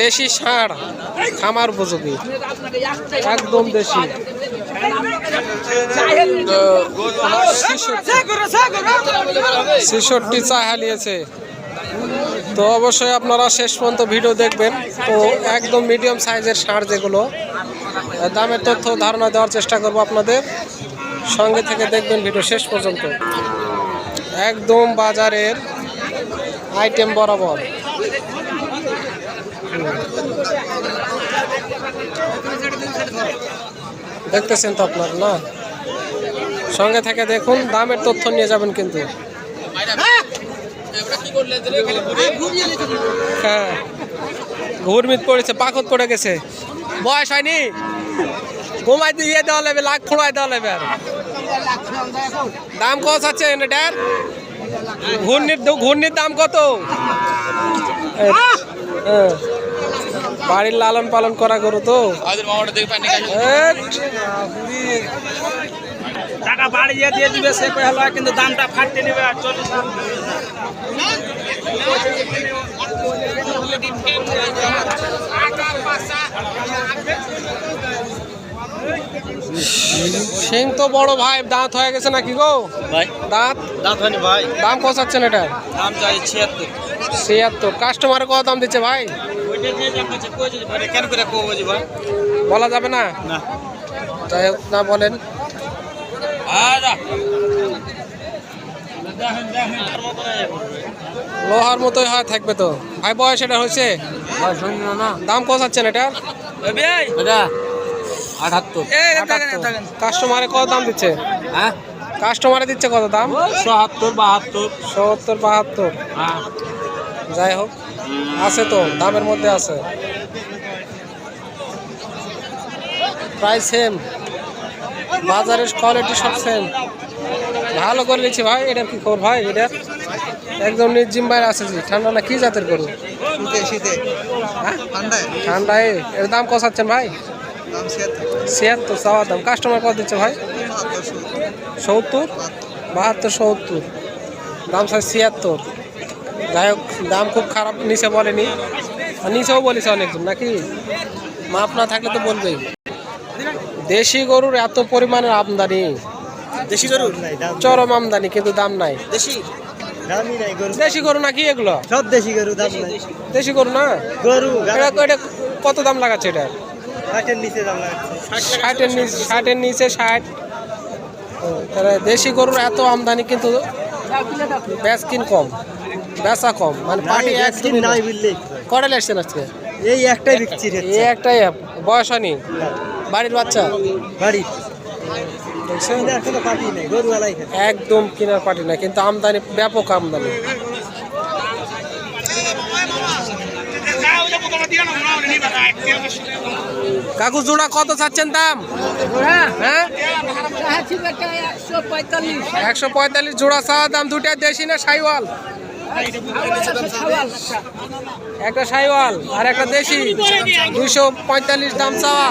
দেশি ষাঁড় খামার উপযোগী। একদম দেশি। ছেষট্টি চা হালিয়েছে তো অবশ্যই আপনারা শেষ পর্যন্ত ভিডিও দেখবেন। তো একদম মিডিয়াম সাইজের ষাঁড় যেগুলো দামের তথ্য ধারণা দেওয়ার চেষ্টা করব আপনাদের। সঙ্গে থেকে দেখবেন ভিডিও শেষ পর্যন্ত। একদম বাজারের আইটেম বরাবর। দেখতেছেন তো আপনার, না? সঙ্গে থেকে দেখুন, দামের তথ্য নিয়ে যাবেন কিন্তু। হ্যাঁ ঘুরমিত পড়েছে পাখত পড়ে গেছে। বয়স হয়নি? ঘুমাই দিয়ে দেওয়া লাগবে, লাখ খোঁড়াই দেওয়া লাগবে আর। দাম কত আছে এটার ঘূর্ণির ঘূর্ণির দাম কত? হ্যাঁ। বাড়ির লালন পালন করা গরু তো। টাকা বাড়িয়ে দিয়ে দিবে সে হলো কিন্তু দামটা ফাটতে নেবে আর চল্লিশ শিং তো বড় ভাই দাঁত হয়ে গেছে নাকি গো? ভাই। দাঁত? দাঁত হয়নি ভাই। দাম কত চাচ্ছেন এটা? দাম চাই ছিয়াত্তর। ছিয়াত্তর। কাস্টমারে কত দাম দিচ্ছে ভাই? ভাই বলা যাবে না? না। যাই হোক না বলেন। লোহার মতোই হয় থাকবে তো। ভাই বয়স এটা হয়েছে? না দাম কত চাচ্ছেন এটা কাস্টমারে কত দাম দিচ্ছে? হ্যাঁ? কাস্টমারে দিচ্ছে কত দাম? সত্তর বাহাত্তর। সত্তর বাহাত্তর। হ্যাঁ। যাই হোক আছে তো দামের মধ্যে আছে। প্রায় সেম বাজারের কোয়ালিটি সব সেম ভালো করে নিচ্ছি ভাই এটা কি খবর ভাই? এটা একদম নির্জিম বাইরে আছে জি। ঠান্ডা না কি জাতের গরু? হ্যাঁ? ঠান্ডায়। এর দাম কষাচ্ছেন ভাই? ছিয়াত্তর। চাওয়ার দাম। কাস্টমার কত দিচ্ছে ভাই? সত্তর। বাহাত্তর সত্তর। দাম স্যার ছিয়াত্তর। যাই হোক দাম খুব খারাপ নিচে বলেনি। নিচেও বলেছে অনেকজন নাকি? মাপ না থাকলে তো বলবেই। দেশি গরুর এত পরিমাণের আমদানি। দেশি গরু চরম আমদানি কিন্তু দাম নাই। দেশি? গরু দেশি গরু নাকি এগুলো? সব দেশি গরু দাম নাই। দেশি। গরু না? গরু এটা কত দাম লাগাচ্ছে এটা? ষাটের নিচে দাম ষাটের নিচে ষাটের নিচে ষাট। তাহলে দেশি গরুর এত আমদানি কিন্তু বেচকিন কম। বেচা কম মানে পার্টি একদমই নাই বুঝলেই কটা লেসছেন আজকে এই একটাই বিক্রি এই একটাই বয়স হয়নি? বাড়ির বাচ্চা? বাড়ি। কিনার একদম কেনার পার্টি না কিন্তু আমদানি ব্যাপক আমদানি। কাকু জোড়া কত চাচ্ছেন দাম? হ্যাঁ? একশো পঁয়তাল্লিশ। জোড়া চাওয়া দাম দুটা দেশি না সাইওয়াল? একটা সাইওয়াল আর একটা দেশি। দুইশো পঁয়তাল্লিশ দাম চাওয়া।